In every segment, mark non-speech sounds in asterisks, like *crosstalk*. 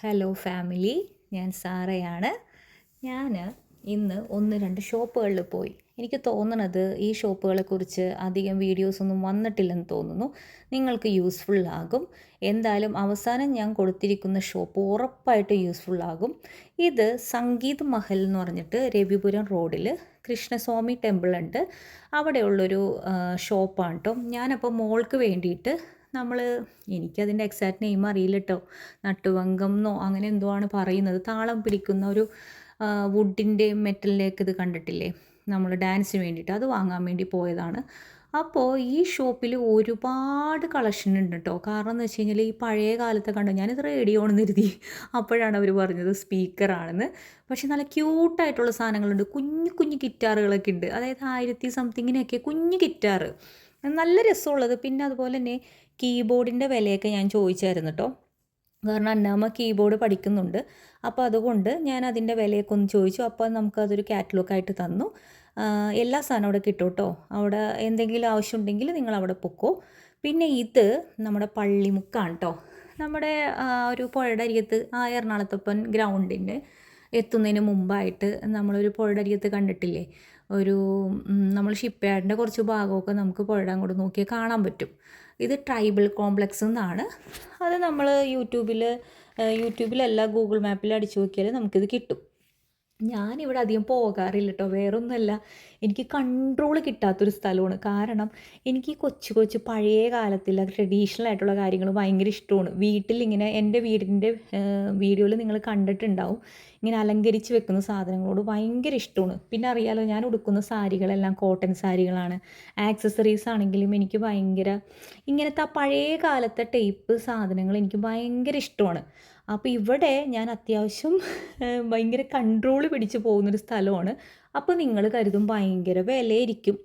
Hello family ഞാൻ സാറയാണ്. ഞാൻ ഇന്ന് ഒന്ന് രണ്ട് ഷോപ്പുകളിൽ പോയി. എനിക്ക് തോന്നണത് ഈ ഷോപ്പുകളെ കുറിച്ച് അധികം വീഡിയോസൊന്നും വന്നിട്ടില്ലെന്ന് തോന്നുന്നു. നിങ്ങൾക്ക് യൂസ്ഫുൾ ആകും. എന്തായാലും അവസാനം ഞാൻ കൊടുത്തിരിക്കുന്ന ഷോപ്പ് ഉറപ്പായിട്ട് യൂസ്ഫുൾ ആകും. ഇത് സംഗീത് മഹൽ എന്ന് പറഞ്ഞിട്ട് രവിപുരം റോഡിൽ കൃഷ്ണസ്വാമി ടെമ്പിൾ ഉണ്ട്. അവിടെയുള്ളൊരു ഷോപ്പാണ് കേട്ടോ ഞാനപ്പോൾ മോൾക്ക് വേണ്ടിയിട്ട് നമ്മൾ എനിക്കതിന്റെ എക്സാക്റ്റ് നെയിം അറിയില്ല കേട്ടോ നട്ടുവങ്കം എന്നോ അങ്ങനെ എന്തോ ആണ് പറയുന്നത്. താളം പിടിക്കുന്ന ഒരു വുഡിന്റെ മെറ്റലിലേക്ക് ഇത് കണ്ടിട്ടില്ലേ? നമ്മൾ ഡാൻസിന് വേണ്ടിയിട്ട്. അത് വാങ്ങാൻ വേണ്ടി പോയതാണ്. അപ്പോൾ ഈ ഷോപ്പിൽ ഒരുപാട് കളക്ഷൻ ഉണ്ട് കേട്ടോ കാരണം എന്ന് വെച്ച് കഴിഞ്ഞാൽ ഈ പഴയ കാലത്തെ കണ്ടു? ഞാനിത് റേഡിയോ ആണെന്ന് കരുതി. അപ്പോഴാണ് അവർ പറഞ്ഞത് സ്പീക്കറാണെന്ന് പക്ഷെ നല്ല ക്യൂട്ടായിട്ടുള്ള സാധനങ്ങളുണ്ട്. കുഞ്ഞു കുഞ്ഞു ഗിറ്റാറുകളൊക്കെ ഉണ്ട്. അതായത് ആയിരത്തി സംതിങ്ങിനൊക്കെ കുഞ്ഞു ഗിറ്റാറ് നല്ല രസമുള്ളത്. പിന്നെ അതുപോലെ തന്നെ കീബോർഡിന്റെ വിലയൊക്കെ ഞാൻ ചോദിച്ചായിരുന്നു കേട്ടോ കാരണം അന്നാമ്മ കീബോർഡ് പഠിക്കുന്നുണ്ട്. അപ്പോൾ അതുകൊണ്ട് ഞാൻ അതിന്റെ വിലയൊക്കെ ഒന്ന് ചോദിച്ചു. അപ്പോൾ നമുക്കതൊരു കാറ്റലോഗായിട്ട് തന്നു. എല്ലാ സാധനവും അവിടെ കിട്ടും കേട്ടോ അവിടെ എന്തെങ്കിലും ആവശ്യമുണ്ടെങ്കിൽ നിങ്ങൾ അവിടെ പൊക്കോ. പിന്നെ ഇത് നമ്മുടെ പള്ളിമുക്കാണ് കേട്ടോ നമ്മുടെ ഒരു പുഴയുടെ അരികത്ത് ആ എറണാകുളത്തപ്പൻ ഗ്രൗണ്ടിന്റെ എത്തുന്നതിന് മുമ്പായിട്ട് നമ്മളൊരു പുഴയുടെ കണ്ടിട്ടില്ലേ? ഒരു നമ്മൾ ഷിപ്പ് യാർഡിന്റെ കുറച്ച് ഭാഗമൊക്കെ നമുക്ക് പുഴയുടെ അങ്ങോട്ട് നോക്കിയാൽ കാണാൻ പറ്റും. ഇത് ട്രൈബൽ കോംപ്ലക്സ് എന്നാണ്. അത് നമ്മൾ യൂട്യൂബിൽ യൂട്യൂബിലല്ല ഗൂഗിൾ മാപ്പിൽ അടിച്ചു നോക്കിയാൽ നമുക്കിത് കിട്ടും. ഞാനിവിടെ അധികം പോകാറില്ല കേട്ടോ വേറൊന്നുമല്ല. എനിക്ക് കൺട്രോൾ കിട്ടാത്തൊരു സ്ഥലമാണ്. കാരണം എനിക്ക് കൊച്ചു കൊച്ചു പഴയ കാലത്തിലെ ട്രഡീഷണൽ ആയിട്ടുള്ള കാര്യങ്ങൾ ഭയങ്കര ഇഷ്ടമാണ്. വീട്ടിലിങ്ങനെ എന്റെ വീടിന്റെ വീഡിയോയിൽ നിങ്ങൾ കണ്ടിട്ടുണ്ടാവും. ഇങ്ങനെ അലങ്കരിച്ച് വെക്കുന്ന സാധനങ്ങളോട് ഭയങ്കര ഇഷ്ടമാണ്. പിന്നെ അറിയാലോ ഞാൻ ഉടുക്കുന്ന സാരികളെല്ലാം കോട്ടൺ സാരികളാണ്. ആക്സസറീസ് ആണെങ്കിലും എനിക്ക് ഭയങ്കര ഇങ്ങനത്തെ ആ പഴയ കാലത്തെ ടൈപ്പ് സാധനങ്ങൾ എനിക്ക് ഭയങ്കര ഇഷ്ടമാണ്. അപ്പോൾ ഇവിടെ ഞാൻ അത്യാവശ്യം ഭയങ്കര കൺട്രോൾ പിടിച്ച് പോകുന്നൊരു സ്ഥലമാണ്. അപ്പോൾ നിങ്ങൾ കരുതും ഭയങ്കര വിലയായിരിക്കും.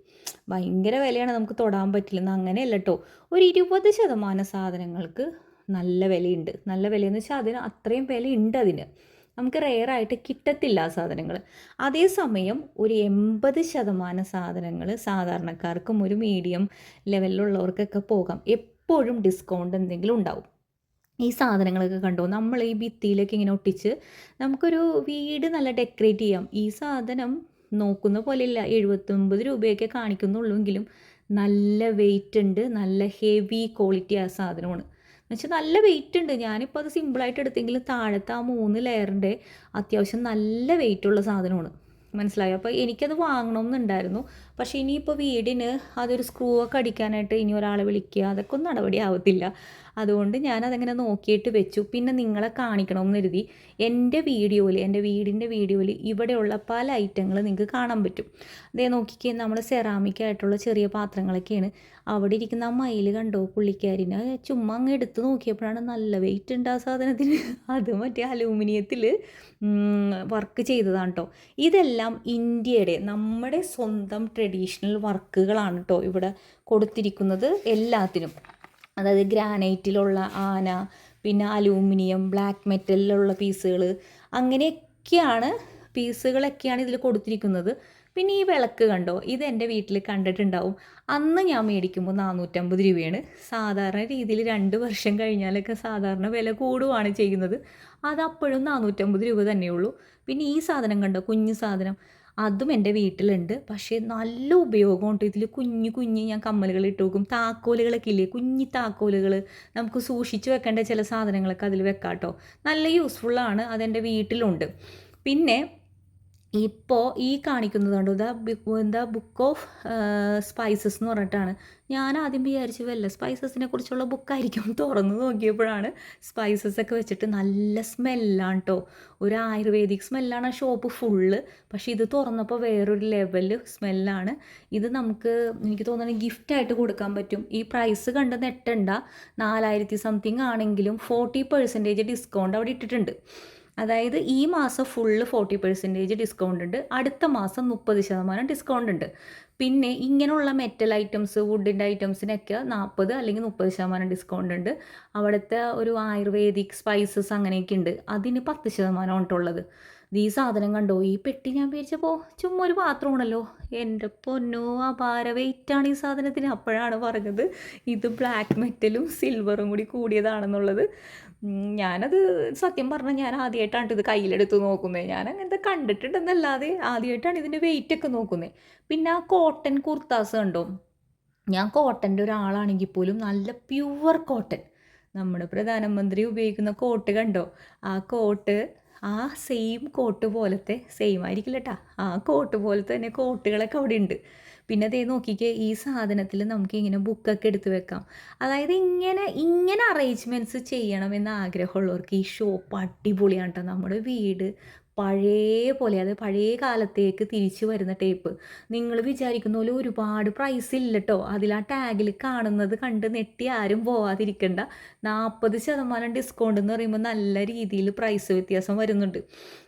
ഭയങ്കര വിലയാണ് നമുക്ക് തൊടാൻ പറ്റില്ലെന്ന് അങ്ങനെയല്ല കേട്ടോ ഒരു ഇരുപത് ശതമാനം സാധനങ്ങൾക്ക് നല്ല വിലയുണ്ട്. നല്ല വിലയെന്ന് വെച്ചാൽ അതിന് അത്രയും വിലയുണ്ട് അതിന്. നമുക്ക് റെയറായിട്ട് കിട്ടത്തില്ല ആ സാധനങ്ങൾ അതേസമയം ഒരു എൺപത് ശതമാനം സാധനങ്ങൾ സാധാരണക്കാർക്കും ഒരു മീഡിയം ലെവലിലുള്ളവർക്കൊക്കെ പോകാം. എപ്പോഴും ഡിസ്കൗണ്ട് എന്തെങ്കിലും ഉണ്ടാവും. ഈ സാധനങ്ങളൊക്കെ കണ്ടോ? നമ്മൾ ഈ ഭിത്തിയിലേക്ക് ഇങ്ങനെ ഒട്ടിച്ച് നമുക്കൊരു വീട് നല്ല ഡെക്കറേറ്റ് ചെയ്യാം. ഈ സാധനം നോക്കുന്ന പോലെയില്ല. എഴുപത്തൊമ്പത് രൂപയൊക്കെ കാണിക്കുന്നുള്ളൂവെങ്കിലും നല്ല വെയിറ്റ് ഉണ്ട്. നല്ല ഹെവി ക്വാളിറ്റി ആ സാധനമാണ്. എന്നുവെച്ചാൽ നല്ല വെയിറ്റ് ഉണ്ട്. ഞാനിപ്പോൾ അത് സിമ്പിളായിട്ട് എടുത്തെങ്കിലും താഴത്തെ ആ മൂന്ന് ലെയറിന്റെ അത്യാവശ്യം നല്ല വെയിറ്റുള്ള സാധനമാണ്. മനസ്സിലായോ? അപ്പോൾ എനിക്കത് വാങ്ങണമെന്നുണ്ടായിരുന്നു പക്ഷേ ഇനിയിപ്പോൾ വീടിന് അതൊരു സ്ക്രൂ ഒക്കെ അടിക്കാനായിട്ട് ഇനി ഒരാളെ വിളിക്കുക അതൊക്കെ ഒന്നും നടപടി ആവത്തില്ല. അതുകൊണ്ട് ഞാനതങ്ങനെ നോക്കിയിട്ട് വെച്ചു. പിന്നെ നിങ്ങളെ കാണിക്കണമെന്ന് കരുതി എന്റെ വീഡിയോയിൽ എന്റെ വീടിന്റെ വീഡിയോയിൽ ഇവിടെയുള്ള പല ഐറ്റങ്ങൾ നിങ്ങൾക്ക് കാണാൻ പറ്റും. അതേ നോക്കിക്കേ നമ്മൾ സെറാമിക് ആയിട്ടുള്ള ചെറിയ പാത്രങ്ങളൊക്കെയാണ്. അവിടെ ഇരിക്കുന്ന ആ മയിൽ കണ്ടോ പുള്ളിക്കാരിനെ? ചുമ്മാ അങ്ങ് എടുത്ത് നോക്കിയപ്പോഴാണ് നല്ല വെയിറ്റ് ഉണ്ട് ആ സാധനത്തിന്. അത് മറ്റേ അലൂമിനിയത്തിൽ വർക്ക് ചെയ്തതാണ് കേട്ടോ ഇതെല്ലാം ഇന്ത്യയുടെ നമ്മുടെ സ്വന്തം ട്രഡീഷണൽ വർക്കുകളാണ് കേട്ടോ ഇവിടെ കൊടുത്തിരിക്കുന്നത് എല്ലാത്തിനും. അതായത് ഗ്രാനൈറ്റിലുള്ള ആന പിന്നെ അലൂമിനിയം ബ്ലാക്ക് മെറ്റലിലുള്ള പീസുകൾ അങ്ങനെയൊക്കെയാണ് പീസുകളൊക്കെയാണ് ഇതിൽ കൊടുത്തിരിക്കുന്നത്. പിന്നെ ഈ വിളക്ക് കണ്ടോ? ഇത് എന്റെ വീട്ടിൽ കണ്ടിട്ടുണ്ടാവും. അന്ന് ഞാൻ മേടിക്കുമ്പോൾ നാനൂറ്റമ്പത് രൂപയാണ്. സാധാരണ രീതിയിൽ രണ്ട് വർഷം കഴിഞ്ഞാലൊക്കെ സാധാരണ വില കൂടുവാണ് ചെയ്യുന്നത്. അതപ്പോഴും നാനൂറ്റമ്പത് രൂപ തന്നെയുള്ളൂ. പിന്നെ ഈ സാധനം കണ്ടോ? കുഞ്ഞു സാധനം. അതും എന്റെ വീട്ടിലുണ്ട്. പക്ഷേ നല്ല ഉപയോഗമുണ്ട്. ഇതിൽ കുഞ്ഞു കുഞ്ഞ് ഞാൻ കമ്മലുകൾ ഇട്ട് വെക്കും. താക്കോലുകളൊക്കെ ഇല്ലേ? കുഞ്ഞു താക്കോലുകൾ നമുക്ക് സൂക്ഷിച്ച് വെക്കേണ്ട ചില സാധനങ്ങളൊക്കെ അതിൽ വെക്കാം കേട്ടോ നല്ല യൂസ്ഫുള്ളാണ് അതെന്റെ വീട്ടിലുണ്ട്. പിന്നെ ഇപ്പോൾ ഈ കാണിക്കുന്നത് കണ്ടോ? ദ എന്താ ബുക്ക് ഓഫ് സ്പൈസസ് എന്ന് പറഞ്ഞിട്ടാണ്. ഞാൻ ആദ്യം വിചാരിച്ചു വല്ല സ്പൈസസിനെ കുറിച്ചുള്ള ബുക്കായിരിക്കും *laughs* തുറന്ന് നോക്കിയപ്പോഴാണ് സ്പൈസസ് ഒക്കെ വെച്ചിട്ട് നല്ല സ്മെല്ലാണ് കേട്ടോ ഒരു ആയുർവേദിക് സ്മെല്ലാണ് ആ ഷോപ്പ് ഫുള്ള് പക്ഷെ ഇത് തുറന്നപ്പോൾ വേറൊരു ലെവൽ സ്മെല്ലാണ് ഇത് നമുക്ക് എനിക്ക് തോന്നുന്നത് ഗിഫ്റ്റായിട്ട് കൊടുക്കാൻ പറ്റും. ഈ പ്രൈസ് കണ്ട് നെട്ടണ്ട. നാലായിരത്തി സംതിങ് ആണെങ്കിലും ഫോർട്ടി പെർസെന്റേജ് ഡിസ്കൗണ്ട് അവിടെ ഇട്ടിട്ടുണ്ട്. അതായത് ഈ മാസം ഫുള്ള് ഫോർട്ടി പെർസെന്റേജ് ഡിസ്കൗണ്ട് ഉണ്ട്. അടുത്ത മാസം മുപ്പത് ശതമാനം ഡിസ്കൗണ്ട് ഉണ്ട്. പിന്നെ ഇങ്ങനെയുള്ള മെറ്റൽ ഐറ്റംസ് വുഡിന്റെ ഐറ്റംസിനൊക്കെ നാൽപ്പത് അല്ലെങ്കിൽ മുപ്പത് ശതമാനം ഡിസ്കൗണ്ട് ഉണ്ട്. അവിടുത്തെ ഒരു ആയുർവേദിക് സ്പൈസസ് അങ്ങനെയൊക്കെ ഉണ്ട്. അതിന് പത്ത് ശതമാനം ഉണ്ടുള്ളത് ഈ സാധനം കണ്ടോ? ഈ പെട്ടി ഞാൻ വിചാരിച്ചപ്പോൾ ചുമ്മാ ഒരു പാത്രമാണല്ലോ എന്റെ പൊന്നോ അപാര വെയിറ്റാണ് ഈ സാധനത്തിന്. അപ്പോഴാണ് പറഞ്ഞത് ഇത് ബ്ലാക്ക് മെറ്റലും സിൽവറും കൂടി കൂടിയതാണെന്നുള്ളത്. ഞാനത് സത്യം പറഞ്ഞാൽ ഞാൻ ആദ്യമായിട്ടാണ് ഇത് കയ്യിലെടുത്ത് നോക്കുന്നത് ഞാൻ അങ്ങനത്തെ കണ്ടിട്ടുണ്ടെന്നല്ലാതെ ആദ്യമായിട്ടാണ് ഇതിന്റെ വെയിറ്റ് ഒക്കെ നോക്കുന്നത് പിന്നെ ആ കോട്ടൺ കുർത്താസ് കണ്ടോ? ഞാൻ കോട്ടന്റെ ഒരാളാണെങ്കിൽ പോലും നല്ല പ്യുവർ കോട്ടൺ നമ്മുടെ പ്രധാനമന്ത്രി ഉപയോഗിക്കുന്ന കോട്ട് കണ്ടോ? ആ കോട്ട് ആ സെയിം കോട്ട് പോലത്തെ സെയിം ആയിരിക്കില്ല കേട്ടാ ആ കോട്ട് പോലത്തെ തന്നെ കോട്ടുകളൊക്കെ അവിടെ ഉണ്ട് പിന്നെ അതേ നോക്കിക്കേ ഈ സാധനത്തിൽ നമുക്ക് ഇങ്ങനെ ബുക്കൊക്കെ എടുത്ത് വെക്കാം. അതായത് ഇങ്ങനെ ഇങ്ങനെ അറേഞ്ച്മെന്റ്സ് ചെയ്യണമെന്ന് ആഗ്രഹമുള്ളവർക്ക് ഈ ഷോപ്പ് അടിപൊളിയാണ് കേട്ടോ നമ്മുടെ വീട് പഴയ പോലെ അത് പഴയ കാലത്തേക്ക് തിരിച്ചു വരുന്ന ടേപ്പ് നിങ്ങൾ വിചാരിക്കുന്ന പോലെ ഒരുപാട് പ്രൈസ് ഇല്ല കേട്ടോ അതിൽ ആ ടാഗിൽ കാണുന്നത് കണ്ട് നെട്ടി ആരും പോവാതിരിക്കണ്ട. നാൽപ്പത് ശതമാനം ഡിസ്കൗണ്ട് എന്ന് പറയുമ്പോൾ നല്ല രീതിയിൽ പ്രൈസ് വ്യത്യാസം വരുന്നുണ്ട്.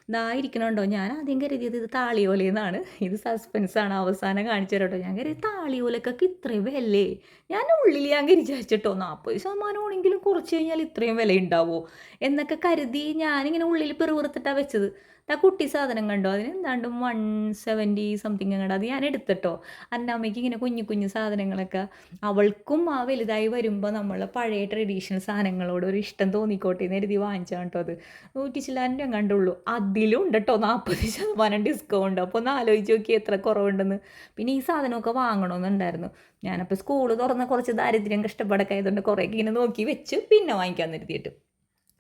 ഇതാ ഇരിക്കണുണ്ടോ ഞാൻ ആദ്യം കരുതിയത് ഇത് താളിയോലെന്നാണ് ഇത് സസ്പെൻസാണ് അവസാനം കാണിച്ചു തരാം ഞാൻ കരുതി താളിയോലക്കൊക്കെ ഇത്രയും വിലയേ ഞാൻ ഉള്ളിൽ ഞാൻ വിചാരിച്ചിട്ടോ നാൽപ്പത് ശതമാനമാണെങ്കിലും കുറച്ച് കഴിഞ്ഞാൽ ഇത്രയും വില ഉണ്ടാവോ എന്നൊക്കെ കരുതി ഞാനിങ്ങനെ ഉള്ളിൽ പെറുപുറത്തിട്ടാണ് വെച്ചത്. ആ കുട്ടി സാധനം കണ്ടോ? അതിന് എന്താണ്ട് വൺ സെവന്റി സംതിങ് അങ്ങോട്ട് അത് ഞാൻ എടുത്തിട്ടോ. അന്നമ്മയ്ക്ക് ഇങ്ങനെ കുഞ്ഞു കുഞ്ഞു സാധനങ്ങളൊക്കെ. അവൾക്കും ആ വലുതായി വരുമ്പോൾ നമ്മളെ പഴയ ട്രഡീഷണൽ സാധനങ്ങളോട് ഒരു ഇഷ്ടം തോന്നിക്കോട്ടെ എന്ന് എഴുതി വാങ്ങിച്ചാണ് കേട്ടോ അത്. നൂറ്റി ചില്ലാൻ രൂപ കണ്ടുള്ളൂ അതിലും ഉണ്ട് കേട്ടോ നാൽപ്പത് ശതമാനം ഡിസ്കൗണ്ട് അപ്പോൾ ഒന്ന് ആലോചിച്ച് നോക്കി എത്ര കുറവുണ്ടെന്ന്. പിന്നെ ഈ സാധനമൊക്കെ വാങ്ങണമെന്നുണ്ടായിരുന്നു ഞാനപ്പോൾ സ്കൂൾ തുറന്ന കുറച്ച് ദാരിദ്ര്യം കഷ്ടപ്പാടൊക്കെ ആയതുകൊണ്ട് കുറേയൊക്കെ ഇങ്ങനെ നോക്കി വെച്ച് പിന്നെ വാങ്ങിക്കാൻ നിർത്തിയിട്ട്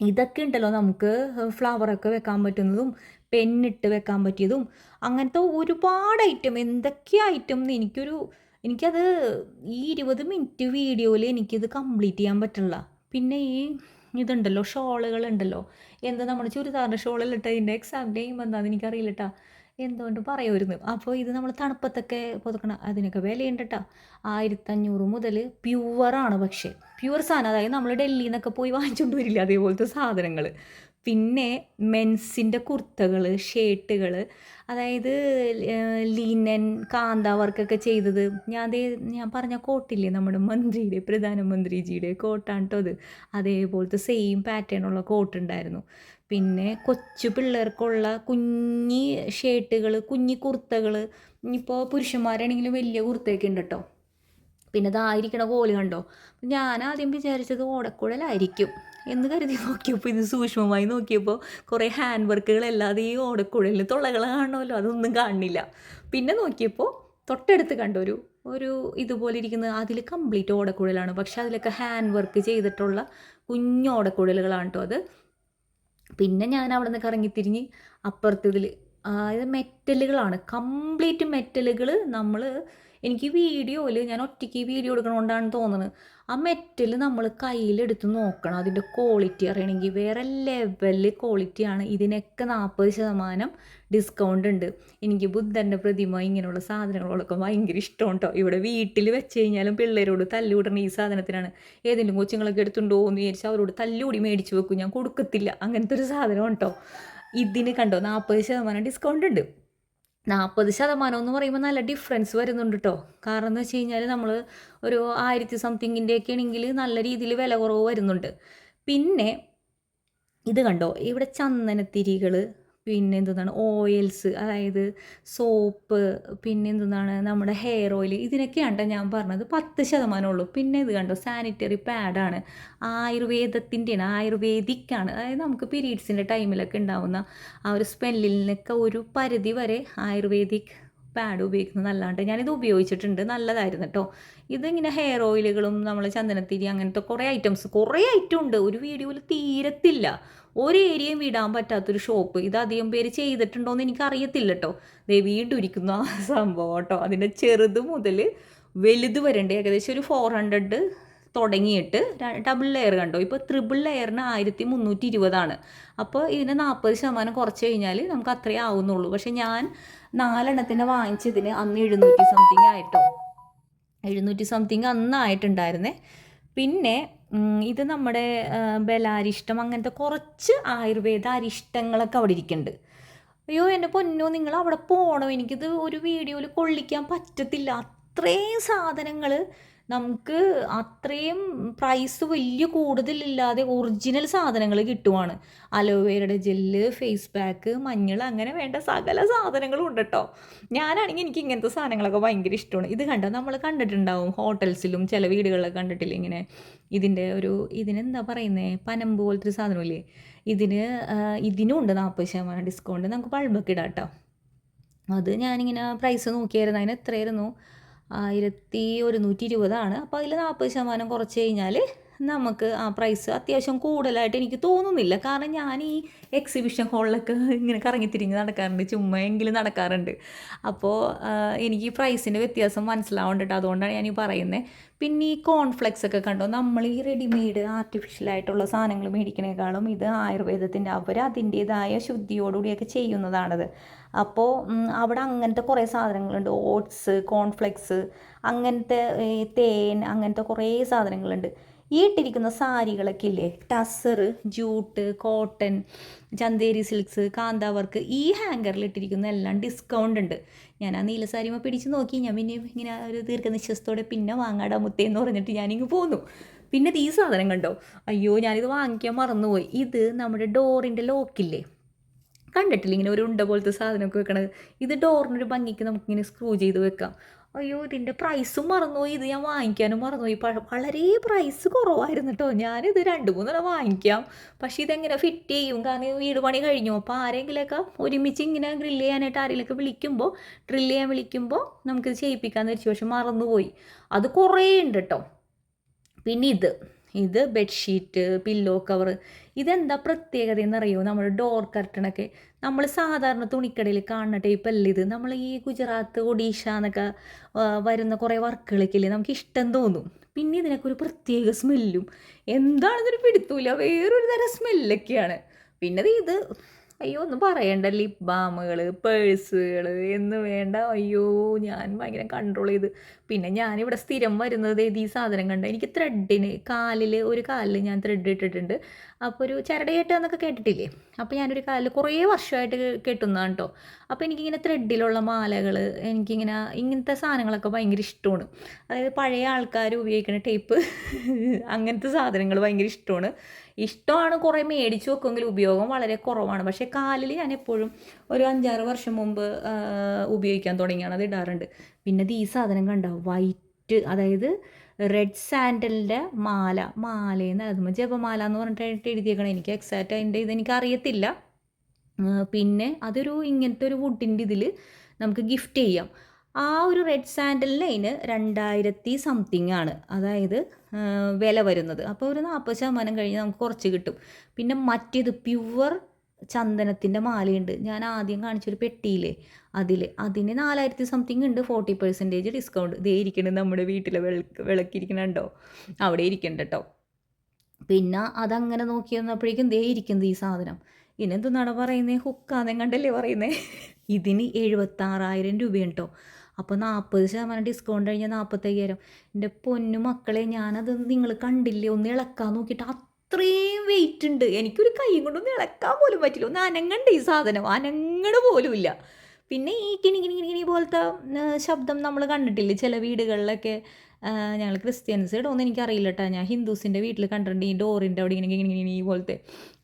ഇതൊക്കെ ഉണ്ടല്ലോ നമുക്ക് ഫ്ലവറൊക്കെ വെക്കാൻ പറ്റുന്നതും പെന്നിട്ട് വെക്കാൻ പറ്റിയതും അങ്ങനത്തെ ഒരുപാട് ഐറ്റം എന്തൊക്കെ ഐറ്റം എന്ന് എനിക്കൊരു എനിക്കത് ഈ ഇരുപത് മിനിറ്റ് വീഡിയോയിൽ എനിക്കിത് കംപ്ലീറ്റ് ചെയ്യാൻ പറ്റില്ല. പിന്നെ ഈ ഇതുണ്ടല്ലോ ഷോളുകളുണ്ടല്ലോ എന്താ നമ്മുടെ ചുരിദാറിന്റെ ഷോളിലിട്ട് അതിന്റെ എക്സാക്ട് ടൈം എന്താണെന്ന് എനിക്കറിയില്ല കേട്ടോ എന്തുകൊണ്ട് പറയുമായിരുന്നു അപ്പോൾ ഇത് നമ്മൾ തണുപ്പത്തൊക്കെ പുതുക്കണം അതിനൊക്കെ വിലയുണ്ട് കേട്ടോ ആയിരത്തഞ്ഞൂറ് മുതൽ പ്യുവറാണ് പക്ഷേ. പ്യുവർ സാധനം അതായത് നമ്മൾ ഡൽഹിയിൽ നിന്നൊക്കെ പോയി വാങ്ങിച്ചുകൊണ്ട് വരില്ല അതേപോലത്തെ സാധനങ്ങൾ പിന്നെ മെൻസിന്റെ കുർത്തകൾ ഷേർട്ടുകൾ അതായത് ലീനൻ കാന്ത വർക്കൊക്കെ ചെയ്തത്. ഞാൻ അതേ ഞാൻ പറഞ്ഞ കോട്ടില്ലേ നമ്മുടെ മന്ത്രിയുടെ പ്രധാനമന്ത്രിജിയുടെ കോട്ടാണ് കേട്ടോ അത്? അതേപോലത്തെ സെയിം പാറ്റേൺ ഉള്ള കോട്ട് ഉണ്ടായിരുന്നു പിന്നെ കൊച്ചു പിള്ളേർക്കുള്ള കുഞ്ഞി ഷേർട്ടുകൾ കുഞ്ഞി കുർത്തകൾ ഇനിയിപ്പോൾ പുരുഷന്മാരാണെങ്കിലും വലിയ കുർത്തയൊക്കെ ഉണ്ട് കേട്ടോ പിന്നെ ഇതായിരിക്കണ കോൽ കണ്ടോ? ഞാൻ ആദ്യം വിചാരിച്ചത് ഓടക്കുഴലായിരിക്കും. എന്ന് കരുതി നോക്കിയപ്പോൾ ഇത് സൂക്ഷ്മമായി നോക്കിയപ്പോൾ കുറേ ഹാൻഡ് വർക്കുകളല്ലാതെ ഈ ഓടക്കുഴലിൽ തുളകൾ കാണുമല്ലോ അതൊന്നും കാണുന്നില്ല പിന്നെ നോക്കിയപ്പോൾ തൊട്ടടുത്ത് കണ്ട ഒരു ഒരു ഇതുപോലെ ഇരിക്കുന്നത് അതിൽ കംപ്ലീറ്റ് ഓടക്കുഴലാണ്. പക്ഷെ അതിലൊക്കെ ഹാൻഡ് വർക്ക് ചെയ്തിട്ടുള്ള കുഞ്ഞു ഓടക്കുഴലുകളാണ് കേട്ടോ അത്. പിന്നെ ഞാൻ അവിടെ നിന്ന് കറങ്ങിത്തിരിഞ്ഞ് അപ്പുറത്തതിൽ അതായത് മെറ്റലുകളാണ് കംപ്ലീറ്റ് മെറ്റലുകൾ നമ്മൾ എനിക്ക് വീഡിയോയിൽ ഞാൻ ഒറ്റയ്ക്ക് വീഡിയോ എടുക്കണോണ്ടാണ് തോന്നുന്നത് ആ മെറ്റൽ നമ്മൾ കയ്യിലെടുത്ത് നോക്കണം. അതിന്റെ ക്വാളിറ്റി അറിയണമെങ്കിൽ വേറെ ലെവലിൽ ക്വാളിറ്റിയാണ് ഇതിനൊക്കെ നാൽപ്പത് ശതമാനം ഡിസ്കൗണ്ട് ഉണ്ട്. എനിക്ക് ബുദ്ധന്റെ പ്രതിമ ഇങ്ങനെയുള്ള സാധനങ്ങളൊക്കെ ഭയങ്കര ഇഷ്ടമാണ് കേട്ടോ ഇവിടെ വീട്ടിൽ വെച്ച് കഴിഞ്ഞാലും പിള്ളേരോട് തല്ലുവിടണം ഈ സാധനത്തിനാണ്. ഏതെങ്കിലും കൊച്ചുങ്ങളൊക്കെ എടുത്തുണ്ടോ എന്ന് വിചാരിച്ചാൽ അവരോട് തല്ലുകൂടി മേടിച്ച് വെക്കും. ഞാൻ കൊടുക്കത്തില്ല. അങ്ങനത്തെ ഒരു സാധനം കേട്ടോ ഇതിന് കണ്ടോ? നാൽപ്പത് ശതമാനം ഡിസ്കൗണ്ട് ഉണ്ട്. നാൽപ്പത് ശതമാനം എന്ന് പറയുമ്പോൾ നല്ല ഡിഫറൻസ് വരുന്നുണ്ട് കേട്ടോ കാരണം എന്ന് വെച്ച് കഴിഞ്ഞാൽ നമ്മൾ ഒരു ആയിരത്തി സംതിങ്ങിന്റെ ഒക്കെ ആണെങ്കിൽ നല്ല രീതിയിൽ വില കുറവ് വരുന്നുണ്ട്. പിന്നെ ഇത് കണ്ടോ? ഇവിടെ ചന്ദനത്തിരികൾ പിന്നെ എന്താണ് ഓയിൽസ് അതായത് സോപ്പ് പിന്നെ എന്താണ് നമ്മുടെ ഹെയർ ഓയിൽ ഇതിനൊക്കെയാണ് ഞാൻ പറഞ്ഞത്. പത്ത് ശതമാനമുള്ളൂ. പിന്നെ ഇത് കണ്ടോ? സാനിറ്ററി പാഡാണ് ആയുർവേദത്തിന്റെയാണ് ആയുർവേദിക്കാണ്. അതായത് നമുക്ക് പീരീഡ്സിന്റെ ടൈമിലൊക്കെ ഉണ്ടാവുന്ന ആ ഒരു സ്മെല്ലിൽ നിന്നൊക്കെ ഒരു പരിധി വരെ ആയുർവേദിക് പാഡ് ഉപയോഗിക്കുന്നത് നല്ലതാണ് ഞാനിത് ഉപയോഗിച്ചിട്ടുണ്ട്. നല്ലതായിരുന്നു കേട്ടോ ഇതിങ്ങനെ ഹെയർ ഓയിലുകളും നമ്മൾ ചന്ദനത്തിരി അങ്ങനത്തെ കുറേ ഐറ്റംസ് കുറേ ഐറ്റം ഉണ്ട്. ഒരു വീഡിയോയിൽ തീരത്തില്ല. ഒരു ഏരിയയും വിടാൻ പറ്റാത്തൊരു ഷോപ്പ് ഇത് അധികം പേര് ചെയ്തിട്ടുണ്ടോ എന്ന് എനിക്ക് അറിയത്തില്ല കേട്ടോ ദേ വീണ്ടും ഇരിക്കുന്ന ആ സംഭവം കേട്ടോ. അതിന്റെ ചെറുത് മുതൽ വലുത് വരണ്ടേ. ഏകദേശം ഒരു ഫോർ ഹൺഡ്രഡ് തുടങ്ങിയിട്ട് ഡബിൾ ലെയർ കണ്ടോ? ഇപ്പോൾ ത്രിബിൾ ലെയറിന് ആയിരത്തി മുന്നൂറ്റി ഇരുപതാണ്. അപ്പോൾ ഇതിന് നാൽപ്പത് ശതമാനം കുറച്ച് കഴിഞ്ഞാൽ നമുക്ക് അത്രയേ ആവുന്നുള്ളൂ. പക്ഷേ ഞാൻ നാലെണ്ണത്തിന് വാങ്ങിച്ചതിന് അന്ന് എഴുന്നൂറ്റി സംതിങ് ആയിട്ടോ. എഴുന്നൂറ്റി സംതിങ് അന്നായിട്ടുണ്ടായിരുന്നേ. പിന്നെ ഇത് നമ്മുടെ ബലാരിഷ്ടം അങ്ങനത്തെ കുറച്ച് ആയുർവേദ അരിഷ്ടങ്ങളൊക്കെ അവിടെ ഇരിക്കുന്നുണ്ട് അയ്യോ എന്റെ പൊന്നോ നിങ്ങൾ അവിടെ പോകണം എനിക്കിത് ഒരു വീഡിയോയിൽ കൊള്ളിക്കാൻ പറ്റത്തില്ല. അത്രയും സാധനങ്ങൾ നമുക്ക് അത്രയും പ്രൈസ് വലിയ കൂടുതലില്ലാതെ ഒറിജിനൽ സാധനങ്ങൾ കിട്ടുവാണ്. അലോവേരയുടെ ജെല്ല് ഫേസ് പാക്ക് മഞ്ഞൾ അങ്ങനെ വേണ്ട സകല സാധനങ്ങളും ഉണ്ട് കേട്ടോ ഞാനാണെങ്കിൽ എനിക്ക് ഇങ്ങനത്തെ സാധനങ്ങളൊക്കെ ഭയങ്കര ഇഷ്ടമാണ്. ഇത് കണ്ടോ? നമ്മൾ കണ്ടിട്ടുണ്ടാവും ഹോട്ടൽസിലും ചില വീടുകളിലൊക്കെ കണ്ടിട്ടില്ല ഇങ്ങനെ? ഇതിന്റെ ഒരു ഇതിനെന്താ പറയുന്നത് പനം പോലത്തെ ഒരു സാധനമില്ലേ ഇതിന് ഇതിനും ഉണ്ട് നാൽപ്പത് ശതമാനം ഡിസ്കൗണ്ട് നമുക്ക് ബൾബൊക്കെ ഇടാം കേട്ടോ അത് ഞാനിങ്ങനെ പ്രൈസ് നോക്കിയായിരുന്നു. അതിന് എത്രയായിരുന്നു? ആയിരത്തി ഒരുന്നൂറ്റി ഇരുപതാണ്. അപ്പോൾ അതിൽ നാൽപ്പത് ശതമാനം കുറച്ച് കഴിഞ്ഞാൽ നമുക്ക് ആ പ്രൈസ് അത്യാവശ്യം കൂടുതലായിട്ട് എനിക്ക് തോന്നുന്നില്ല. കാരണം ഞാൻ ഈ എക്സിബിഷൻ ഹാളിലൊക്കെ ഇങ്ങനെ കറങ്ങിത്തിരിഞ്ഞ് നടക്കാറുണ്ട്. ചുമ്മാ എങ്കിലും നടക്കാറുണ്ട്. അപ്പോൾ എനിക്ക് ഈ പ്രൈസിന്റെ വ്യത്യാസം മനസ്സിലാവുന്നുണ്ട് അതുകൊണ്ടാണ് ഞാൻ ഈ പറയുന്നത് പിന്നെ ഈ കോൺഫ്ലെക്സ് ഒക്കെ കണ്ടോ? നമ്മൾ ഈ റെഡിമെയ്ഡ് ആർട്ടിഫിഷ്യൽ ആയിട്ടുള്ള സാധനങ്ങൾ മേടിക്കണേക്കാളും ഇത് ആയുർവേദത്തിന്റെ അവർ അതിന്റേതായ ശുദ്ധിയോടുകൂടിയൊക്കെ ചെയ്യുന്നതാണത്. അപ്പോൾ അവിടെ അങ്ങനത്തെ കുറേ സാധനങ്ങളുണ്ട്. ഓട്സ് കോൺഫ്ലെക്സ് അങ്ങനത്തെ തേൻ അങ്ങനത്തെ കുറേ സാധനങ്ങളുണ്ട്. ഈ ഇട്ടിരിക്കുന്ന സാരികളൊക്കെ ഇല്ലേ tussar jute cotton Chanderi silks kantha work ഈ ഹാങ്കറിൽ ഇട്ടിരിക്കുന്ന എല്ലാം ഡിസ്കൗണ്ട് ഉണ്ട്. ഞാൻ ആ നീല സാരിമ പിടിച്ച് നോക്കി. ഞാൻ പിന്നെ ഇങ്ങനെ ഒരു ദീർഘനിശ്വാസത്തോടെ പിന്നെ വാങ്ങാടാ മുത്തേന്ന് പറഞ്ഞിട്ട് ഞാനിങ്ങ് പോന്നു. പിന്നെ ഈ സാധനം കണ്ടോ? അയ്യോ ഞാനിത് വാങ്ങിക്കാൻ മറന്നുപോയി. ഇത് നമ്മുടെ ഡോറിന്റെ ലോക്കില്ലേ? കണ്ടിട്ടില്ല ഇങ്ങനെ ഒരു ഉണ്ട പോലത്തെ സാധനമൊക്കെ വെക്കണത്? ഇത് ഡോറിനൊരു ഭംഗിക്ക് നമുക്കിങ്ങനെ സ്ക്രൂ ചെയ്ത് വെക്കാം. അയ്യോ ഇതിന്റെ പ്രൈസും മറന്നുപോയി. ഇത് ഞാൻ വാങ്ങിക്കാനും മറന്നുപോയി. വളരെ പ്രൈസ് കുറവായിരുന്നു കേട്ടോ ഞാനിത് രണ്ട് മൂന്നെണ്ണം വാങ്ങിക്കാം. പക്ഷേ ഇതെങ്ങനെ ഫിറ്റ് ചെയ്യും? കാരണം വീട് പണി കഴിഞ്ഞു. അപ്പോൾ ആരെങ്കിലുമൊക്കെ ഒരുമിച്ച് ഇങ്ങനെ ഗ്രില്ല് ചെയ്യാനായിട്ട് ആരെങ്കിലുമൊക്കെ വിളിക്കുമ്പോൾ ഡ്രില്ല് ചെയ്യാൻ വിളിക്കുമ്പോൾ നമുക്കിത് ചെയ്യിപ്പിക്കാമെന്ന് വെച്ചു പക്ഷെ മറന്നുപോയി. അത് കുറേ ഉണ്ട് കേട്ടോ പിന്നെ ഇത്. ഇത് ബെഡ്ഷീറ്റ് പില്ലോ കവർ ഇതെന്താ പ്രത്യേകത എന്നറിയോ നമ്മൾ ഡോർ കർട്ടണൊക്കെ നമ്മൾ സാധാരണ തുണിക്കടയിൽ കാണുന്ന ടൈപ്പ് അല്ല ഇത്? നമ്മൾ ഈ ഗുജറാത്ത് ഒഡീഷ എന്നൊക്കെ വരുന്ന കുറേ വർക്കുകളൊക്കെ ഇല്ലേ? നമുക്ക് ഇഷ്ടം തോന്നും. പിന്നെ ഇതിനൊക്കെ ഒരു പ്രത്യേക സ്മെല്ലും എന്താണെന്നൊരു പിടുത്തൂല വേറൊരു തരം സ്മെല്ലൊക്കെയാണ് പിന്നെ ഇത് അയ്യോ ഒന്നും പറയണ്ട. ലിപ് ബാമുകൾ പേഴ്സുകൾ എന്ന് വേണ്ട. അയ്യോ ഞാൻ ഭയങ്കര കൺട്രോൾ ചെയ്ത്. പിന്നെ ഞാനിവിടെ സ്ഥിരം വരുന്നത് ഈ സാധനം കണ്ട. എനിക്ക് ത്രെഡിന് കാലിൽ ഒരു കാലിൽ ഞാൻ ത്രെഡ് ഇട്ടിട്ടുണ്ട്. അപ്പോൾ ഒരു ചരട് കെട്ടുക എന്നൊക്കെ കേട്ടിട്ടില്ലേ? അപ്പോൾ ഞാനൊരു കാലിൽ കുറേ വർഷമായിട്ട് കെട്ടുന്നതാണ് കേട്ടോ അപ്പോൾ എനിക്കിങ്ങനെ ത്രെഡിലുള്ള മാലകൾ എനിക്കിങ്ങനെ ഇങ്ങനത്തെ സാധനങ്ങളൊക്കെ ഭയങ്കര ഇഷ്ടമാണ്. അതായത് പഴയ ആൾക്കാർ ഉപയോഗിക്കുന്ന ടേപ്പ് അങ്ങനത്തെ സാധനങ്ങൾ ഭയങ്കര ഇഷ്ടമാണ്. ഇഷ്ടമാണ് കുറേ മേടിച്ച് വെക്കുമെങ്കിൽ ഉപയോഗം വളരെ കുറവാണ്. പക്ഷേ കാലിൽ ഞാൻ എപ്പോഴും ഒരു അഞ്ചാറ് വർഷം മുമ്പ് ഉപയോഗിക്കാൻ തുടങ്ങിയാണ് അത് ഇടാറുണ്ട്. പിന്നെ ഈ സാധനം കണ്ട? വൈറ്റ് അതായത് റെഡ് സാൻഡലിന്റെ മാല. മാലയെന്ന് അതുമ്പോൾ ജപമാല എന്ന് പറഞ്ഞിട്ട് എഴുതിയേക്കണം. എനിക്ക് എക്സാക്റ്റ് അതിന്റെ ഇത് എനിക്ക് അറിയത്തില്ല പിന്നെ അതൊരു ഇങ്ങനത്തെ ഒരു വുഡിന്റെ ഇതിൽ നമുക്ക് ഗിഫ്റ്റ് ചെയ്യാം. ആ ഒരു റെഡ് സാൻഡലിന് അതിന് രണ്ടായിരത്തി സംതിങ് ആണ്. അതായത് വില വരുന്നത്. അപ്പോൾ ഒരു നാൽപ്പത് ശതമാനം കഴിഞ്ഞ് നമുക്ക് കുറച്ച് കിട്ടും. പിന്നെ മറ്റേത് പ്യുവർ ചന്ദനത്തിന്റെ മാലയുണ്ട്. ഞാൻ ആദ്യം കാണിച്ചൊരു പെട്ടിയില്ലേ അതിൽ അതിന് നാലായിരത്തി സംതിങ് ഉണ്ട്. ഫോർട്ടി പെർസെന്റേജ് ഡിസ്കൗണ്ട് ഇതേ ഇരിക്കണത് നമ്മുടെ വീട്ടിലെ വിളക്ക് വിളക്കിരിക്കണുണ്ടോ? അവിടെ ഇരിക്കണ്ട കേട്ടോ പിന്നെ അതങ്ങനെ നോക്കി വന്നപ്പോഴേക്കും ദേ ഇരിക്കുന്നത് ഈ സാധനം. ഇതിനെന്തെന്നാണ് പറയുന്നത് ഹുക്കാന്നെ കണ്ടല്ലേ പറയുന്നത് ഇതിന് എഴുപത്താറായിരം രൂപയുണ്ടോ അപ്പോൾ നാൽപ്പത് ശതമാനം ഡിസ്കൗണ്ട് കഴിഞ്ഞാൽ നാൽപ്പത്തയ്യായിരം എന്റെ പൊന്നു മക്കളെ ഞാനത് നിങ്ങൾ കണ്ടില്ലേ? ഒന്ന് ഇളക്കാൻ നോക്കിയിട്ട് അത്രയും വെയിറ്റ് ഉണ്ട്. എനിക്കൊരു കൈ കൊണ്ടൊന്നും ഇളക്കാൻ പോലും പറ്റില്ല. ഒന്ന് അനങ്ങണ്ട ഈ സാധനം? അനങ്ങണ പോലുമില്ല പിന്നെ ഈ കിണി കിണി കിണി പോലത്തെ ശബ്ദം നമ്മൾ കണ്ടിട്ടില്ലേ? ചില വീടുകളിലൊക്കെ ഞങ്ങൾ ക്രിസ്ത്യൻസ് ഇടുമെന്ന് എനിക്കറിയില്ല കേട്ടോ ഞാൻ ഹിന്ദുസിന്റെ വീട്ടിൽ കണ്ടിട്ടുണ്ട് ഈ ഡോറിന്റെ അവിടെ ഇങ്ങനെ ഇങ്ങനെ ഇങ്ങനെ ഈ പോലത്തെ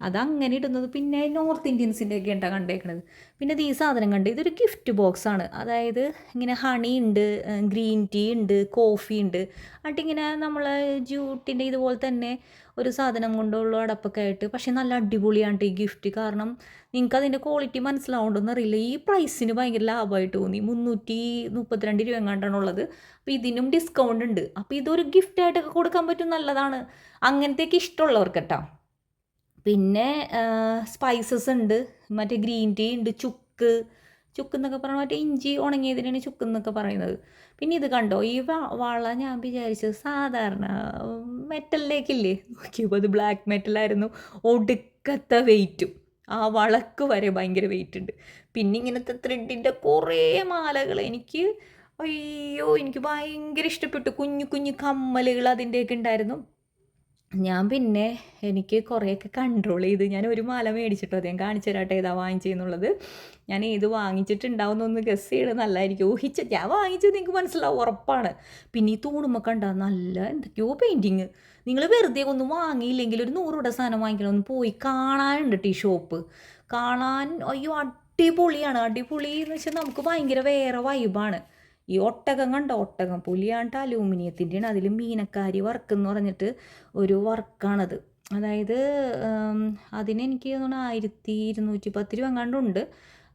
അതങ്ങനെ ഇടുന്നത്. പിന്നെ നോർത്ത് ഇന്ത്യൻസിന്റെ ഒക്കെ ഉണ്ടാ കണ്ടേക്കണത്. പിന്നെ ഈ സാധനം കണ്ട് ഇതൊരു ഗിഫ്റ്റ് ബോക്സ് ആണ്. അതായത് ഇങ്ങനെ ഹണി ഉണ്ട് ഗ്രീൻ ടീ ഉണ്ട് കോഫി ഉണ്ട്. എന്നിട്ടിങ്ങനെ നമ്മൾ ജൂട്ടിന്റെ ഇതുപോലെ തന്നെ ഒരു സാധനം കൊണ്ടുള്ള അടപ്പൊക്കെ ആയിട്ട്. പക്ഷേ നല്ല അടിപൊളിയാണ് ഈ ഗിഫ്റ്റ് കാരണം നിങ്ങൾക്ക് അതിന്റെ ക്വാളിറ്റി മനസ്സിലാവുണ്ടെന്ന് അറിയില്ല. ഈ പ്രൈസിന് ഭയങ്കര ലാഭമായിട്ട് തോന്നി. മുന്നൂറ്റി മുപ്പത്തിരണ്ട് രൂപ എങ്ങാണ്ടാണുള്ളത് അപ്പോൾ ഇതിനും ഡിസ്കൗണ്ട് ഉണ്ട്. അപ്പോൾ ഇതൊരു ഗിഫ്റ്റായിട്ടൊക്കെ കൊടുക്കാൻ പറ്റും നല്ലതാണ്. അങ്ങനത്തെയൊക്കെ ഇഷ്ടമുള്ളവർക്ക് കേട്ടോ പിന്നെ സ്പൈസസ് ഉണ്ട്. മറ്റേ ഗ്രീൻ ടീ ഉണ്ട്. ചുക്ക്. ചുക്ക് എന്നൊക്കെ പറഞ്ഞാൽ മറ്റേ ഇഞ്ചി ഉണങ്ങിയതിനാണ് ചുക്ക് എന്നൊക്കെ പറയുന്നത്. പിന്നെ ഇത് കണ്ടോ? ഈ വള ഞാൻ വിചാരിച്ചത് സാധാരണ മെറ്റലിലേക്കില്ലേ നോക്കിയപ്പോൾ അത് ബ്ലാക്ക് മെറ്റലായിരുന്നു ഒടുക്കത്തെ വെയിറ്റും ആ വളക്ക് വരെ ഭയങ്കര വെയിറ്റ് ഉണ്ട്. പിന്നെ ഇങ്ങനത്തെ ത്രെഡിന്റെ കുറേ മാലകൾ എനിക്ക് അയ്യോ എനിക്ക് ഭയങ്കര ഇഷ്ടപ്പെട്ടു. കുഞ്ഞു കുഞ്ഞു കമ്മലുകൾ അതിന്റെയൊക്കെ ഉണ്ടായിരുന്നു. ഞാൻ പിന്നെ എനിക്ക് കുറേയൊക്കെ കൺട്രോൾ ചെയ്ത് ഞാൻ ഒരു മാല മേടിച്ചിട്ടോ. അദ്ദേഹം കാണിച്ചു തരാട്ടെ ഏതാ വാങ്ങിച്ചെന്നുള്ളത് ഞാൻ ഏത് വാങ്ങിച്ചിട്ടുണ്ടാവുന്നൊന്ന് ഗസ് ചെയ്യണത് നല്ലതായിരിക്കും ഊഹിച്ച ഞാൻ വാങ്ങിച്ചത് നിങ്ങൾക്ക് മനസ്സിലാവും ഉറപ്പാണ്. പിന്നെ ഈ തൂണുമ്പോൾ കണ്ട നല്ല എന്തൊക്കെയോ പെയിന്റിങ് നിങ്ങൾ വെറുതെ ഒന്നും വാങ്ങിയില്ലെങ്കിൽ ഒരു നൂറ് രൂപ സാധനം വാങ്ങിക്കണം ഒന്ന് പോയി കാണാനുണ്ട് ടീ ഷോപ്പ് കാണാൻ അയ്യോ അടിപൊളിയാണ്. അടിപൊളി എന്ന് വെച്ചാൽ നമുക്ക് ഭയങ്കര വേറെ വൈബാണ് ഈ ഒട്ടകം കണ്ട? ഒട്ടകം പുലിയാണ്ട് അലൂമിനിയത്തിന്റെയാണ് അതിൽ മീനക്കാരി വർക്ക് എന്ന് പറഞ്ഞിട്ട് ഒരു വർക്കാണത് അതായത് അതിനെനിക്ക് തോന്നുന്നു ആയിരത്തി ഇരുന്നൂറ്റി പത്ത് രൂപ എങ്ങാണ്ടുണ്ട്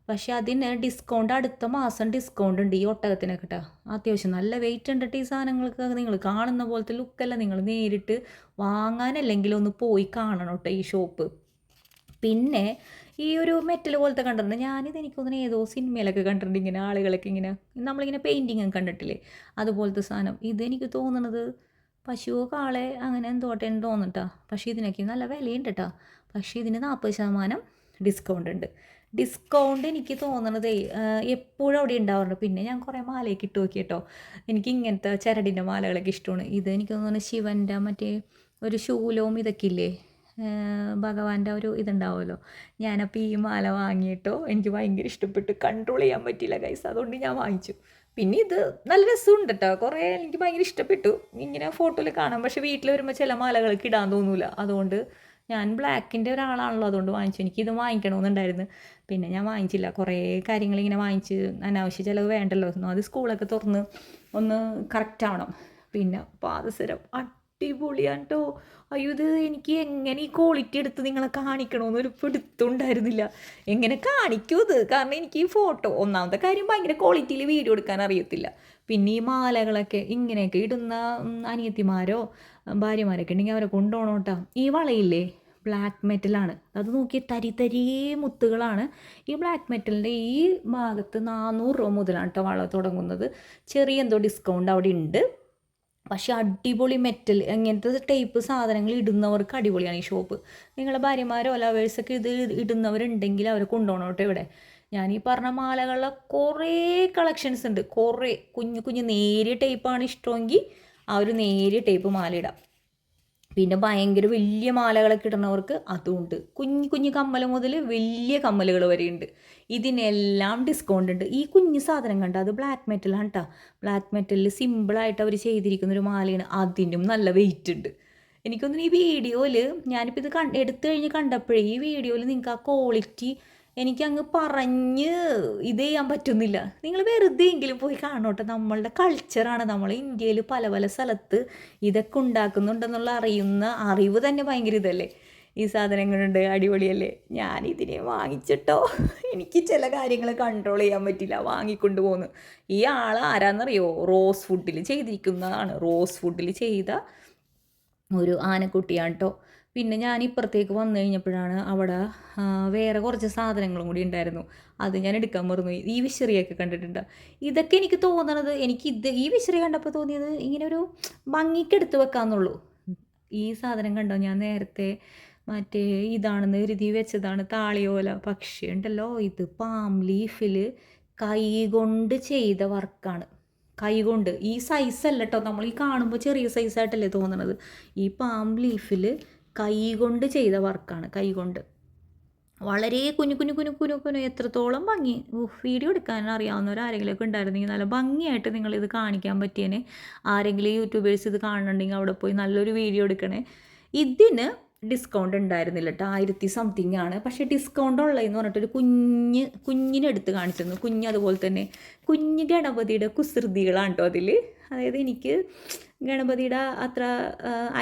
പക്ഷെ അതിന് ഡിസ്കൗണ്ട് അടുത്ത മാസം ഡിസ്കൗണ്ട് ഉണ്ട് ഈ ഒട്ടകത്തിനെ കേട്ടോ അത്യാവശ്യം നല്ല വെയിറ്റ് ഉണ്ട് ഈ സാധനങ്ങൾക്ക്. നിങ്ങൾ കാണുന്ന പോലത്തെ ലുക്കല്ല നിങ്ങൾ നേരിട്ട് വാങ്ങാനല്ലെങ്കിൽ ഒന്ന് പോയി കാണണം കേട്ടോ ഈ ഷോപ്പ് പിന്നെ ഈ ഒരു മെറ്റൽ പോലത്തെ കണ്ടിട്ടുണ്ട്. ഞാനിത് എനിക്ക് തോന്നുന്നു ഏതോ സിനിമയിലൊക്കെ കണ്ടിട്ടുണ്ട്. ഇങ്ങനെ ആളുകളൊക്കെ ഇങ്ങനെ നമ്മളിങ്ങനെ പെയിന്റിങ് കണ്ടിട്ടില്ലേ? അതുപോലത്തെ സാധനം. ഇതെനിക്ക് തോന്നുന്നത് പശുവോ കാളെ അങ്ങനെ എന്തോട്ടേന്ന് തോന്നിട്ടാ പക്ഷേ ഇതിനൊക്കെ നല്ല വിലയുണ്ട് കേട്ടോ പക്ഷേ ഇതിന് നാൽപ്പത് ശതമാനം ഡിസ്കൗണ്ട് ഉണ്ട്. ഡിസ്കൗണ്ട് എനിക്ക് തോന്നണത് എപ്പോഴും അവിടെ ഉണ്ടാവാറുണ്ട്. പിന്നെ ഞാൻ കുറേ മാലയൊക്കെ ഇട്ട് നോക്കി കേട്ടോ എനിക്ക് ഇങ്ങനത്തെ ചരടിന്റെ മാലകളൊക്കെ ഇഷ്ടമാണ്. ഇത് എനിക്ക് തോന്നുന്നു ശിവന്റെ മറ്റേ ഒരു ശൂലവും ഇതൊക്കെ ഇല്ലേ? ഭഗവാന്റെ ഒരു ഇതുണ്ടാവുമല്ലോ. ഞാനപ്പോൾ ഈ മാല വാങ്ങിയിട്ടോ എനിക്ക് ഭയങ്കര ഇഷ്ടപ്പെട്ട്. കൺട്രോൾ ചെയ്യാൻ പറ്റിയില്ല ഗൈസ് അതുകൊണ്ട് ഞാൻ വാങ്ങിച്ചു. പിന്നെ ഇത് നല്ല രസമുണ്ട് കേട്ടോ കുറേ എനിക്ക് ഭയങ്കര ഇഷ്ടപ്പെട്ടു. ഇങ്ങനെ ഫോട്ടോയിൽ കാണാം. പക്ഷേ വീട്ടിൽ വരുമ്പോൾ ചില മാലകൾക്ക് ഇടാൻ തോന്നൂല. അതുകൊണ്ട് ഞാൻ ബ്ലാക്കിന്റെ ഒരാളാണല്ലോ അതുകൊണ്ട് വാങ്ങിച്ചു. എനിക്ക് ഇത് വാങ്ങിക്കണമെന്നുണ്ടായിരുന്നു. പിന്നെ ഞാൻ വാങ്ങിച്ചില്ല. കുറേ കാര്യങ്ങൾ ഇങ്ങനെ വാങ്ങിച്ച് അനാവശ്യ ചിലവ് വേണ്ടല്ലോ. അത് സ്കൂളൊക്കെ തുറന്ന് ഒന്ന് കറക്റ്റ് ആവണം. പിന്നെ പാദസരം. അടിപൊളിയാണ് കേട്ടോ അയ്യോ ഇത് എനിക്ക് എങ്ങനെ ഈ ക്വാളിറ്റി എടുത്ത് നിങ്ങളെ കാണിക്കണമെന്ന് ഒരു പിടുത്തുണ്ടായിരുന്നില്ല എങ്ങനെ കാണിക്കൂ ഇത്? കാരണം എനിക്ക് ഈ ഫോട്ടോ ഒന്നാമത്തെ കാര്യം ഭയങ്കര ക്വാളിറ്റിയിൽ വീഡിയോ എടുക്കാൻ അറിയത്തില്ല. പിന്നെ ഈ മാലകളൊക്കെ ഇങ്ങനെയൊക്കെ ഇടുന്ന അനിയത്തിമാരോ ഭാര്യമാരൊക്കെ ഉണ്ടെങ്കിൽ അവരെ കൊണ്ടുപോകണം കേട്ടോ ഈ വളയില്ലേ ബ്ലാക്ക് മെറ്റലാണ് അത് നോക്കി തരി തരി മുത്തുകളാണ്. ഈ ബ്ലാക്ക് മെറ്റലിന്റെ ഈ ഭാഗത്ത് നാനൂറ് രൂപ മുതലാണ് കേട്ടോ വള തുടങ്ങുന്നത്. ചെറിയ എന്തോ ഡിസ്കൗണ്ട് അവിടെ ഉണ്ട്. പക്ഷെ അടിപൊളി മെറ്റൽ അങ്ങനത്തെ ടൈപ്പ് സാധനങ്ങൾ ഇടുന്നവർക്ക് അടിപൊളിയാണ് ഈ ഷോപ്പ് നിങ്ങളെ ഭാര്യമാരോ ലവേഴ്സൊക്കെ ഇത് ഇടുന്നവരുണ്ടെങ്കിൽ അവരെ കൊണ്ടുപോകണം കേട്ടോ ഇവിടെ. ഞാൻ ഈ പറഞ്ഞ മാലകളിലെ കുറേ കളക്ഷൻസ് ഉണ്ട്. കുറേ കുഞ്ഞു കുഞ്ഞു നേരിയ ടൈപ്പാണ് ഇഷ്ടമെങ്കിൽ ആ ഒരു നേരിയ ടൈപ്പ് മാല ഇടാം. പിന്നെ ഭയങ്കര വലിയ മാലകളൊക്കെ ഇടുന്നവർക്ക് അതുമുണ്ട് കുഞ്ഞു കുഞ്ഞു കമ്മൽ മുതൽ വലിയ കമ്മലുകൾ വരെയുണ്ട്. ഇതിനെല്ലാം ഡിസ്കൗണ്ട് ഉണ്ട്. ഈ കുഞ്ഞു സാധനം കണ്ട? അത് ബ്ലാക്ക് മെറ്റലാണ് കേട്ടോ ബ്ലാക്ക് മെറ്റലിൽ സിമ്പിളായിട്ട് അവർ ചെയ്തിരിക്കുന്ന ഒരു മാലയാണ്. അതിനും നല്ല വെയിറ്റ് ഉണ്ട്. എനിക്കൊന്നും ഈ വീഡിയോയിൽ ഞാനിപ്പോൾ ഇത് കണ്ട് എടുത്തു കഴിഞ്ഞ് കണ്ടപ്പോഴേ ഈ വീഡിയോയിൽ നിങ്ങൾക്ക് ആ ക്വാളിറ്റി എനിക്കങ്ങ് പറഞ്ഞ് ഇത് ചെയ്യാൻ പറ്റുന്നില്ല. നിങ്ങൾ വെറുതെ എങ്കിലും പോയി കാണോട്ടെ. നമ്മളുടെ കൾച്ചറാണ് നമ്മൾ ഇന്ത്യയിൽ പല പല സ്ഥലത്ത് ഇതൊക്കെ ഉണ്ടാക്കുന്നുണ്ടെന്നുള്ള അറിയുന്ന അറിവ് തന്നെ ഭയങ്കര ഇതല്ലേ? ഈ സാധനങ്ങളുണ്ട് അടിപൊളിയല്ലേ? ഞാൻ ഇതിനെ വാങ്ങിച്ചിട്ടോ? എനിക്ക് ചില കാര്യങ്ങൾ കൺട്രോൾ ചെയ്യാൻ പറ്റില്ല. വാങ്ങിക്കൊണ്ട് പോകുന്നു ഈ ആൾ ആരാന്നറിയോ? റോസ് ഫുഡിൽ ചെയ്തിരിക്കുന്നതാണ്. റോസ് ഫുഡിൽ ചെയ്ത ഒരു ആനക്കുട്ടിയാണ് കേട്ടോ പിന്നെ ഞാൻ ഇപ്പുറത്തേക്ക് വന്നു കഴിഞ്ഞപ്പോഴാണ് അവിടെ വേറെ കുറച്ച് സാധനങ്ങളും കൂടി ഉണ്ടായിരുന്നു. അത് ഞാൻ എടുക്കാൻ മറന്നു. ഈ വിശറിയൊക്കെ കണ്ടിട്ടുണ്ട്? ഇതൊക്കെ എനിക്ക് തോന്നണത് എനിക്ക് ഇത് ഈ വിശറി കണ്ടപ്പോൾ തോന്നിയത് ഇങ്ങനെ ഒരു ഭംഗിക്ക് എടുത്തു വെക്കാന്നുള്ളൂ. ഈ സാധനം കണ്ടോ? ഞാൻ നേരത്തെ മറ്റേ ഇതാണെന്ന് കരുതി വെച്ചതാണ് താളിയോല. പക്ഷേ ഉണ്ടല്ലോ ഇത് പാം ലീഫിൽ കൈ കൊണ്ട് ചെയ്ത വർക്കാണ്. കൈ കൊണ്ട്. ഈ സൈസല്ല കേട്ടോ നമ്മൾ ഈ കാണുമ്പോൾ ചെറിയ സൈസായിട്ടല്ലേ തോന്നണത്. ഈ പാം ലീഫിൽ കൈകൊണ്ട് ചെയ്ത വർക്കാണ് കൈകൊണ്ട്. വളരെ കുഞ്ഞു കുഞ്ഞു കുഞ്ഞു കുഞ്ഞു കുഞ്ഞു എത്രത്തോളം ഭംഗി. വീഡിയോ എടുക്കാൻ അറിയാവുന്നവർ ആരെങ്കിലുമൊക്കെ ഉണ്ടായിരുന്നെങ്കിൽ നല്ല ഭംഗിയായിട്ട് നിങ്ങളിത് കാണിക്കാൻ പറ്റിയേനെ. ആരെങ്കിലും യൂട്യൂബേഴ്സ് ഇത് കാണുന്നുണ്ടെങ്കിൽ അവിടെ പോയി നല്ലൊരു വീഡിയോ എടുക്കണേ. ഇതിന് ഡിസ്കൗണ്ട് ഉണ്ടായിരുന്നില്ല കേട്ടോ ആയിരത്തി സംതിങ് ആണ്. പക്ഷേ ഡിസ്കൗണ്ട് ഉള്ളതെന്ന് പറഞ്ഞിട്ടൊരു കുഞ്ഞ് കുഞ്ഞിനെടുത്ത് കാണിച്ചിരുന്നു. കുഞ്ഞ് അതുപോലെ തന്നെ കുഞ്ഞ് ഗണപതിയുടെ കുസൃതികളാണ് കേട്ടോ അതിൽ അതായത് എനിക്ക് ഗണപതിയുടെ അത്ര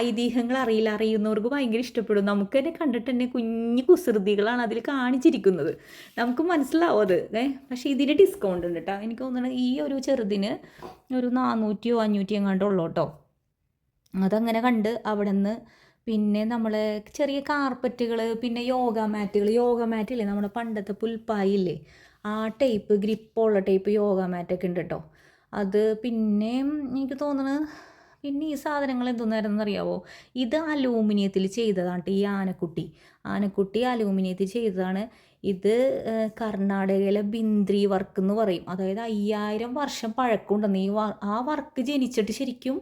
ഐതിഹ്യങ്ങൾ അറിയില്ല അറിയുന്നവർക്ക് ഭയങ്കര ഇഷ്ടപ്പെടും. നമുക്ക് തന്നെ കണ്ടിട്ട് തന്നെ കുഞ്ഞു കുസൃതികളാണ് അതിൽ കാണിച്ചിരിക്കുന്നത്. നമുക്ക് മനസ്സിലാവും അത് ഏ പക്ഷേ ഇതിന് ഡിസ്കൗണ്ട് ഉണ്ട് കേട്ടോ എനിക്ക് തോന്നുന്നത് ഈ ഒരു ചെറുതിന് ഒരു നാനൂറ്റിയോ അഞ്ഞൂറ്റിയോ എങ്ങാണ്ടോ ഉള്ളൂ കേട്ടോ അതങ്ങനെ കണ്ട് അവിടെ നിന്ന് പിന്നെ നമ്മൾ ചെറിയ കാർപ്പറ്റുകൾ പിന്നെ യോഗ മാറ്റുകൾ. യോഗ മാറ്റില്ലേ നമ്മുടെ പണ്ടത്തെ പുൽപ്പായില്ലേ ആ ടൈപ്പ് ഗ്രിപ്പുള്ള ടൈപ്പ് യോഗ മാറ്റൊക്കെ ഉണ്ട് കേട്ടോ അത് പിന്നെ എനിക്ക് തോന്നുന്നത് പിന്നെ ഈ സാധനങ്ങൾ എന്തോന്നായിരുന്നു അറിയാവോ ഇത് അലൂമിനിയത്തിൽ ചെയ്തതാണ് ഈ ആനക്കുട്ടി. ആനക്കുട്ടി അലൂമിനിയത്തിൽ ചെയ്തതാണ്. ഇത് കർണാടകയിലെ ബിന്ദ്രി വർക്ക് എന്ന് പറയും. അതായത് അയ്യായിരം വർഷം പഴക്കമുണ്ടെന്ന്. ഈ ആ വർക്ക് ജനിച്ചിട്ട് ശരിക്കും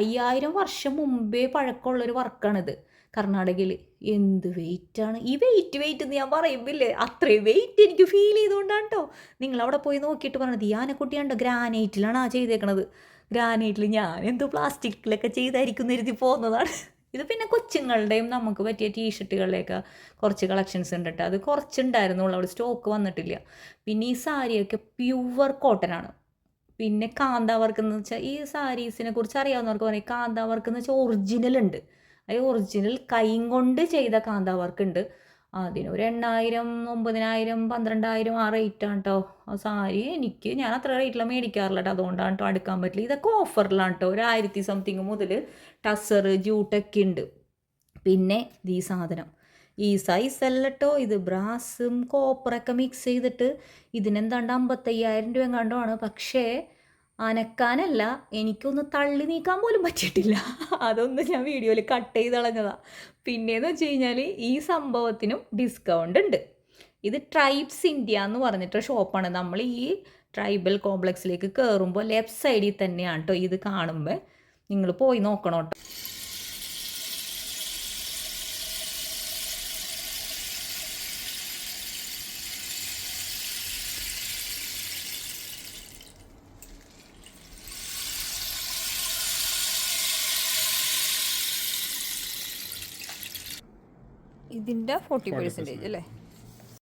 അയ്യായിരം വർഷം മുമ്പേ പഴക്കമുള്ളൊരു വർക്കാണിത് കർണാടകയിൽ എന്ത് വെയിറ്റാണ്? ഈ വെയിറ്റ് വെയിറ്റ് എന്ന് ഞാൻ പറയുമ്പില്ലേ? അത്രയും വെയിറ്റ് എനിക്ക് ഫീൽ ചെയ്തുകൊണ്ടാണ് കേട്ടോ നിങ്ങൾ അവിടെ പോയി നോക്കിയിട്ട് പറഞ്ഞത്. ഈ ആനക്കുട്ടിയാണ്ടോ ഗ്രാനൈറ്റിലാണ് ആ ചെയ്തേക്കണത്. ഗ്രാനൈറ്റിൽ ഞാൻ എന്തോ പ്ലാസ്റ്റിക്കിലൊക്കെ ചെയ്തായിരിക്കും എഴുതി പോകുന്നതാണ്. ഇത് പിന്നെ കൊച്ചുങ്ങളുടെയും നമുക്ക് പറ്റിയ ടീഷർട്ടുകളിലൊക്കെ കുറച്ച് കളക്ഷൻസ് ഉണ്ട് കേട്ടോ അത് കുറച്ചുണ്ടായിരുന്നുള്ളൂ അവിടെ സ്റ്റോക്ക് വന്നിട്ടില്ല. പിന്നെ ഈ സാരിയൊക്കെ പ്യുവർ കോട്ടനാണ് പിന്നെ കാന്ത വർക്ക് എന്ന് വെച്ചാൽ ഈ സാരീസിനെ കുറിച്ച് അറിയാവുന്നവർക്ക് പറയും. കാന്ത വർക്ക് എന്ന് വെച്ചാൽ ഒറിജിനൽ ഉണ്ട്. അത് ഒറിജിനൽ കൈ കൊണ്ട് ചെയ്ത കാന്ത വർക്ക് ഉണ്ട്. അതിന് ഒരു എണ്ണായിരം ഒമ്പതിനായിരം പന്ത്രണ്ടായിരം ആ റേറ്റാണ് കേട്ടോ ആ സാരി എനിക്ക് ഞാൻ അത്ര റേറ്റിലാണ് മേടിക്കാറില്ല കേട്ടോ അതുകൊണ്ടാണ് കേട്ടോ അടുക്കാൻ പറ്റില്ല. ഇതൊക്കെ ഓഫറിലാണ് കേട്ടോ ഒരു ആയിരത്തി സംതിങ് മുതൽ ടസർ ജൂട്ടൊക്കെ ഉണ്ട് പിന്നെ ഈ സാധനം. ഈ സൈസ് അല്ല കേട്ടോ ഇത് ബ്രാസും കോപ്പറൊക്കെ മിക്സ് ചെയ്തിട്ട് ഇതിനെന്താണ്ട് അമ്പത്തയ്യായിരം രൂപ എങ്ങാണ്ടുമാണ് പക്ഷേ അനക്കാനല്ല എനിക്കൊന്ന് തള്ളി നീക്കാൻ പോലും പറ്റിയിട്ടില്ല. അതൊന്നും ഞാൻ വീഡിയോയിൽ കട്ട് ചെയ്ത് കളഞ്ഞതാ. പിന്നെയെന്ന് വെച്ച് കഴിഞ്ഞാൽ ഈ സംഭവത്തിനും ഡിസ്കൗണ്ട് ഉണ്ട്. ഇത് ട്രൈബ്സ് ഇന്ത്യ എന്ന് പറഞ്ഞിട്ട് ഷോപ്പാണ് നമ്മൾ ഈ ട്രൈബൽ കോംപ്ലക്സിലേക്ക് കയറുമ്പോൾ ലെഫ്റ്റ് സൈഡിൽ തന്നെയാണ് കേട്ടോ ഇത് കാണുമ്പോൾ നിങ്ങൾ പോയി നോക്കണം കേട്ടോ ഇതിന്റെ ഫോർട്ടി പെർസെന്റേജ് അല്ലേ?